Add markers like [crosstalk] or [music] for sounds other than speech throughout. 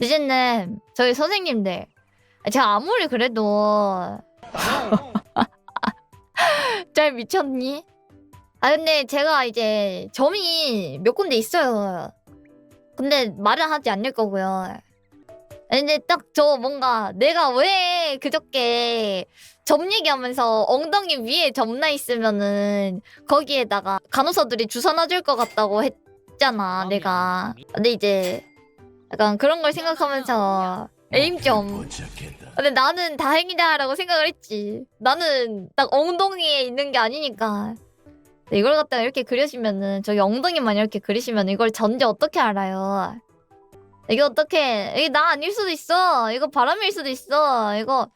이제는 저희 선생님들 제가 아무리 그래도 [laughs] 잘 미쳤니? 아 근데 제가 이제 점이 몇 군데 있어요. 근데 말은 하지 않을 거고요. 근데 딱 저 뭔가 내가 왜 그저께 점 얘기하면서 엉덩이 위에 점나 있으면은 거기에다가 간호사들이 주사 놔줄 것 같다고 했잖아 내가. 근데 이제 약간 그런 걸 생각하면서 에임점. 근데 나는 다행이다라고 생각을 했지. 나는 딱 엉덩이에 있는 게 아니니까. 이걸 갖다가 이렇게 그려시면은 저기 엉덩이만 이렇게 그리시면 이걸 전제 어떻게 알아요? 이게 어떻게? 이게 나 아닐 수도 있어. 이거 바람일 수도 있어. 이거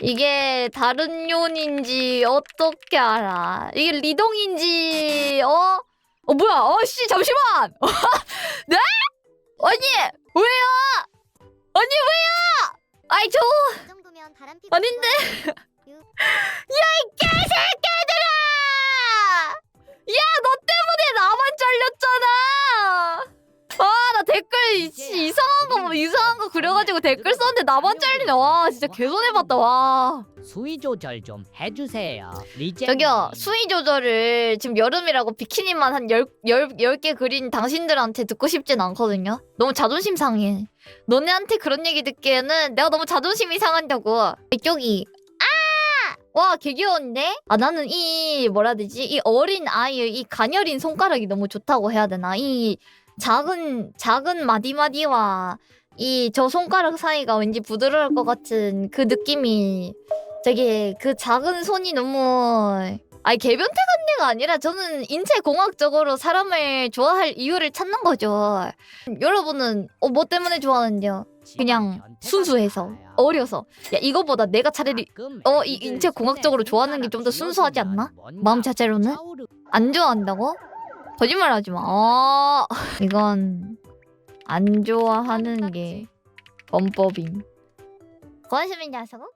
이게 다른 요인인지 어떻게 알아? 이게 리동인지 어? 어 뭐야? 어씨 잠시만. [laughs] 네? 아니 왜요? 아니 왜요? 아이 저 아닌데. [laughs] 이- 씨, 이상한 거, 뭐 이상한 거 그려가지고 댓글 썼는데 나만 잘리네. 와, 진짜 개손해봤다, 와. 수위 조절 좀 해주세요. 저기요, 수위 조절을 지금 여름이라고 비키니만 한 열, 열, 열개 그린 당신들한테 듣고 싶진 않거든요? 너무 자존심 상해. 너네한테 그런 얘기 듣기에는 내가 너무 자존심이 상한다고. 이쪽이, 아! 와, 개 귀여운데? 아, 나는 이, 뭐라 해야 되지? 이 어린 아이의 이 가녀린 손가락이 너무 좋다고 해야 되나? 이 작은, 작은 마디마디와 이 저 손가락 사이가 왠지 부드러울 것 같은 그 느낌이 되게 그 작은 손이 너무 아니 개변태 같네가 아니라 저는 인체 공학적으로 사람을 좋아할 이유를 찾는 거죠. 여러분은 어, 뭐 때문에 좋아하는데요? 그냥 순수해서 어려서 야 이거보다 내가 차라리 어, 이 인체 공학적으로 좋아하는 게 좀 더 순수하지 않나? 마음 자체로는 안 좋아한다고? 거짓말하지 마. 어, [laughs] 이건 안 좋아하는 게 범법임. 고맙습니다, 서고.